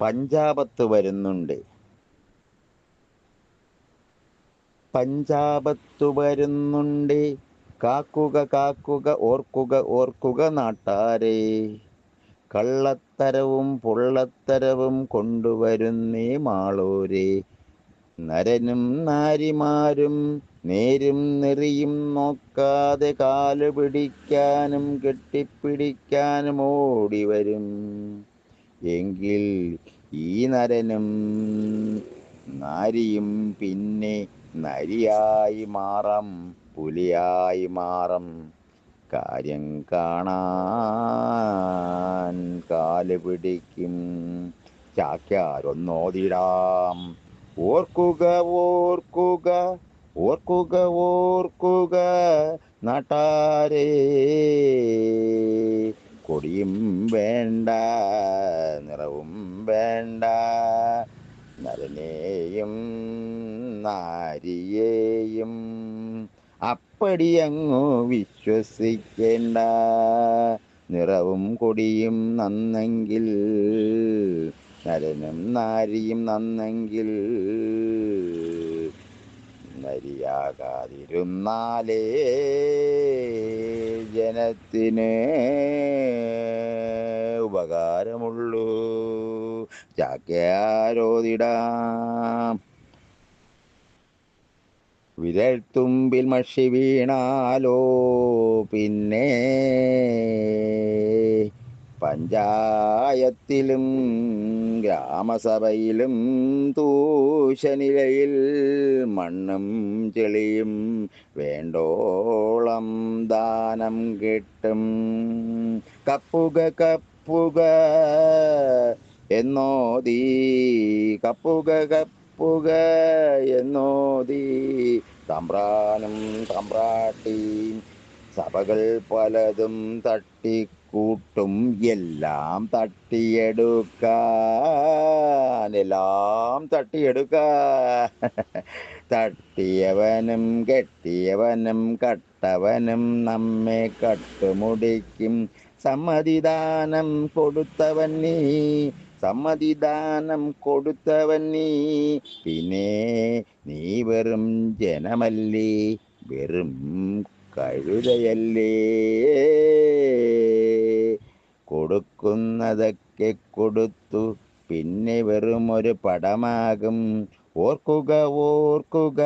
പഞ്ചാപത്ത് വരുന്നുണ്ട്. പഞ്ചാബത്ത് വരുന്നുണ്ട്. കാക്കുക കാക്കുക ഓർക്കുക ഓർക്കുക നാട്ടാരെ. കള്ളത്തരവും പൊള്ളത്തരവും കൊണ്ടുവരുന്നേ മാളൂരെ. നരനും നാരിമാരും നേരും നെറിയും നോക്കാതെ കാൽ പിടിക്കാനും കെട്ടിപ്പിടിക്കാനും ഓടി വരും എങ്കിൽ ഈ നരനും നാരിയും പിന്നെ നരിയായി മാറാം പുലിയായി മാറം. കാര്യം കാണാൻ കാൽ പിടിക്കും. ചാക്യാരൊന്നോതിടാം ഓർക്കുക ഓർക്കുക ഓർക്കുക ഓർക്കുക നാട്ടാരേ. കൊടിയും വേണ്ട നിറവും വേണ്ട. നരനെയും നാരിയെയും അപ്പടിയങ്ങു വിശ്വസിക്കേണ്ട. നിറവും കൊടിയും നന്നെങ്കിൽ നരനും നാരിയും നന്നെങ്കിൽ നരിയാകാതിരുന്നാലേ ജനത്തിന് ഉപകാരമുള്ളൂ. ചാക്യാരോതിടാം വിരൽത്തുമ്പിൽ മഷി വീണാലോ പിന്നെ പഞ്ചായത്തിലും ഗ്രാമസഭയിലും തൂശനിലയിൽ മണ്ണും ചെളിയും വേണ്ടോളം ദാനം കിട്ടും. കപ്പുക കപ്പുക എന്നോദീ കപ്പുക കപ്പുക എന്നോദീ തമ്പ്രാനും തമ്പ്രാട്ടിയും സഭകൾ പലതും തട്ടിക്കൂട്ടും എല്ലാം തട്ടിയെടുക്കാൻ എല്ലാം തട്ടിയെടുക്കാൻ. തട്ടിയവനും കെട്ടിയവനും കട്ടവനും നമ്മെ കട്ടുമുടിക്കും. സമ്മതിദാനം കൊടുത്തവൻ നീ സമ്മതിദാനം കൊടുത്തവൻ നീ. പിന്നെ നീ വെറും ജനമല്ലേ വെറും കഴുതയല്ലേ. കൊടുക്കുന്നതൊക്കെ കൊടുത്തു. പിന്നെ വെറും ഒരു പടമാകും. ഓർക്കുക ഓർക്കുക.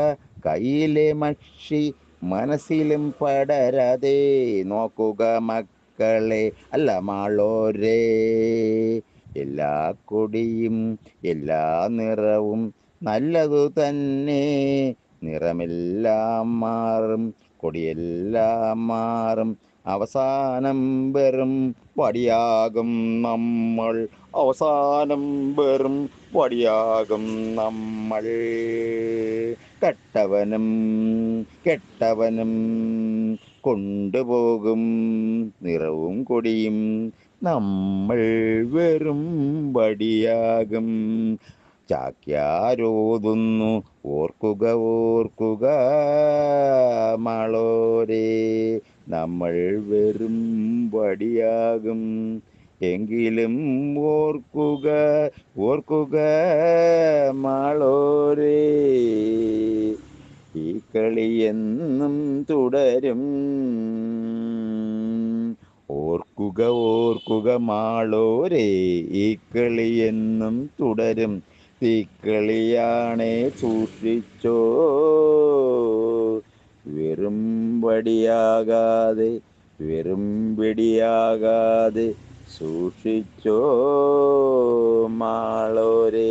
കയ്യിലെ മഷി മനസ്സിലും പടരാതെ. നോക്കുക മക്കളെ അല്ല മാളോരേ. എല്ലാ കൊടിയും എല്ലാ നിറവും നല്ലതു തന്നെ. നിറമെല്ലാം മാറും കൊടിയെല്ലാം മാറും. അവസാനം വെറും വടിയാകും നമ്മൾ. അവസാനം വെറും വടിയാകും നമ്മൾ. കെട്ടവനും കെട്ടവനും കൊണ്ടുപോകും നിറവും കൊടിയും. നമ്മൾ വെറും വടിയാകും ചാക്യാരോതുന്നു. ഓർക്കുക ഓർക്കുക മളോരെ നമ്മൾ വെറും വടിയാകും. എങ്കിലും ഓർക്കുക ഓർക്കുക മാളോരേ ഈ കളി എന്നും തുടരും. ഓർക്കുക ഓർക്കുക മാളോരേ ഈ കളി എന്നും തുടരും. തീക്കളിയാണേ സൂക്ഷിച്ചോ. വെറും വടിയാകാതെ വെറും വെടിയാകാതെ സൂക്ഷിച്ചോ മാളോരേ.